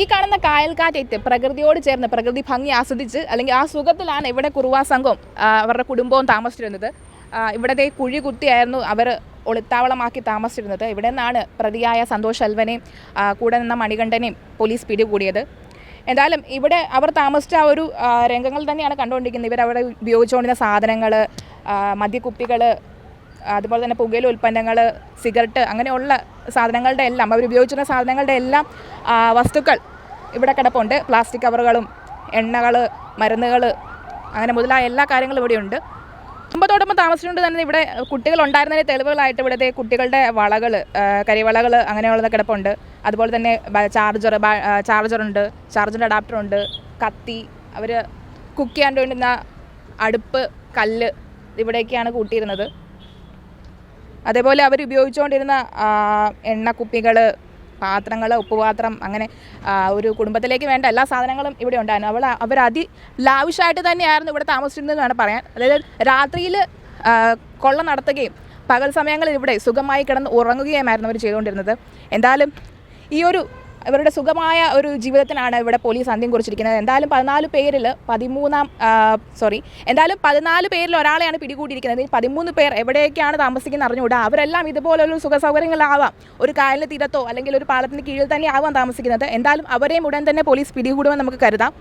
ഈ കാണുന്ന കായൽക്കാറ്റേറ്റ് പ്രകൃതിയോട് ചേർന്ന് പ്രകൃതി ഭംഗി ആസ്വദിച്ച് അല്ലെങ്കിൽ ആ സുഖത്തിലാണ് ഇവിടെ കുറുവാ സംഘവും അവരുടെ കുടുംബവും താമസിച്ചിരുന്നത്. ഇവിടത്തെ കുഴി കുത്തിയായിരുന്നു അവർ ഒളിത്താവളമാക്കി താമസിച്ചിരുന്നത്. ഇവിടെ നിന്നാണ് പ്രതിയായ സന്തോഷ് അൽവനെയും കൂടെ നിന്ന മണികണ്ഠനെയും പോലീസ് പിടികൂടിയത്. എന്തായാലും ഇവിടെ അവർ താമസിച്ച ആ ഒരു രംഗങ്ങൾ തന്നെയാണ് കണ്ടുകൊണ്ടിരിക്കുന്നത്. ഇവരവിടെ ഉപയോഗിച്ചുകൊണ്ടിരുന്ന സാധനങ്ങൾ മദ്യക്കുപ്പികൾ അതുപോലെ തന്നെ പുകയില ഉൽപ്പന്നങ്ങൾ സിഗരറ്റ് അങ്ങനെയുള്ള സാധനങ്ങളുടെ എല്ലാം അവർ ഉപയോഗിച്ചിരുന്ന സാധനങ്ങളുടെ എല്ലാം വസ്തുക്കൾ ഇവിടെ കിടപ്പുണ്ട്. പ്ലാസ്റ്റിക് കവറുകളും എണ്ണകൾ മരുന്നുകൾ അങ്ങനെ മുതലായ എല്ലാ കാര്യങ്ങളും ഇവിടെയുണ്ട് കുടുംബത്തോടൊപ്പം താമസിച്ചുകൊണ്ട് തന്നെ ഇവിടെ കുട്ടികൾ ഉണ്ടായിരുന്നതിന് തെളിവുകളായിട്ട് ഇവിടുത്തെ കുട്ടികളുടെ വളകൾ കരിവളകൾ അങ്ങനെയുള്ളത് കിടപ്പുണ്ട്. അതുപോലെ തന്നെ ചാർജർ ചാർജറുണ്ട് ചാർജറിന്റെ അഡാപ്റ്ററുണ്ട് കത്തി അവർ കുക്ക് ചെയ്യാൻ വേണ്ടുന്ന അടുപ്പ് കല്ല് ഇവിടേക്കാണ് കൂട്ടിയിരുന്നത്. അതേപോലെ അവർ ഉപയോഗിച്ചുകൊണ്ടിരുന്ന എണ്ണക്കുപ്പികൾ പാത്രങ്ങൾ ഉപ്പുപാത്രം അങ്ങനെ ഒരു കുടുംബത്തിലേക്ക് വേണ്ട എല്ലാ സാധനങ്ങളും ഇവിടെ ഉണ്ടായിരുന്നു. അവൾ അവർ അതി ലാവിഷായിട്ട് തന്നെയായിരുന്നു ഇവിടെ താമസിച്ചിരുന്നത് വേണം പറയാൻ. അതായത് രാത്രിയിൽ കൊള്ള നടത്തുകയും പകൽ സമയങ്ങളിൽ ഇവിടെ സുഖമായി കിടന്ന് ഉറങ്ങുകയുമായിരുന്നു അവർ ചെയ്തുകൊണ്ടിരുന്നത്. എന്തായാലും ഈ ഒരു ഇവരുടെ സുഖമായ ഒരു ജീവിതത്തിനാണ് ഇവിടെ പോലീസ് അന്ത്യം കുറിച്ചിരിക്കുന്നത്. എന്തായാലും പതിനാല് പേരിൽ പതിമൂന്നാം സോറി എന്തായാലും പതിനാല് പേരിൽ ഒരാളെയാണ് പിടികൂടിയിരിക്കുന്നത്. പതിമൂന്ന് പേർ എവിടെയൊക്കെയാണ് താമസിക്കുന്നത് അറിഞ്ഞുകൂടാ. അവരെല്ലാം ഇതുപോലൊരു സുഖ സൗകര്യങ്ങളാവാം ഒരു കായലിന് തീരത്തോ അല്ലെങ്കിൽ ഒരു പാലത്തിന് കീഴിൽ തന്നെ ആവാം താമസിക്കുന്നത്. എന്തായാലും അവരെയും ഉടൻ തന്നെ പോലീസ് പിടികൂടുമെന്ന് നമുക്ക് കരുതാം.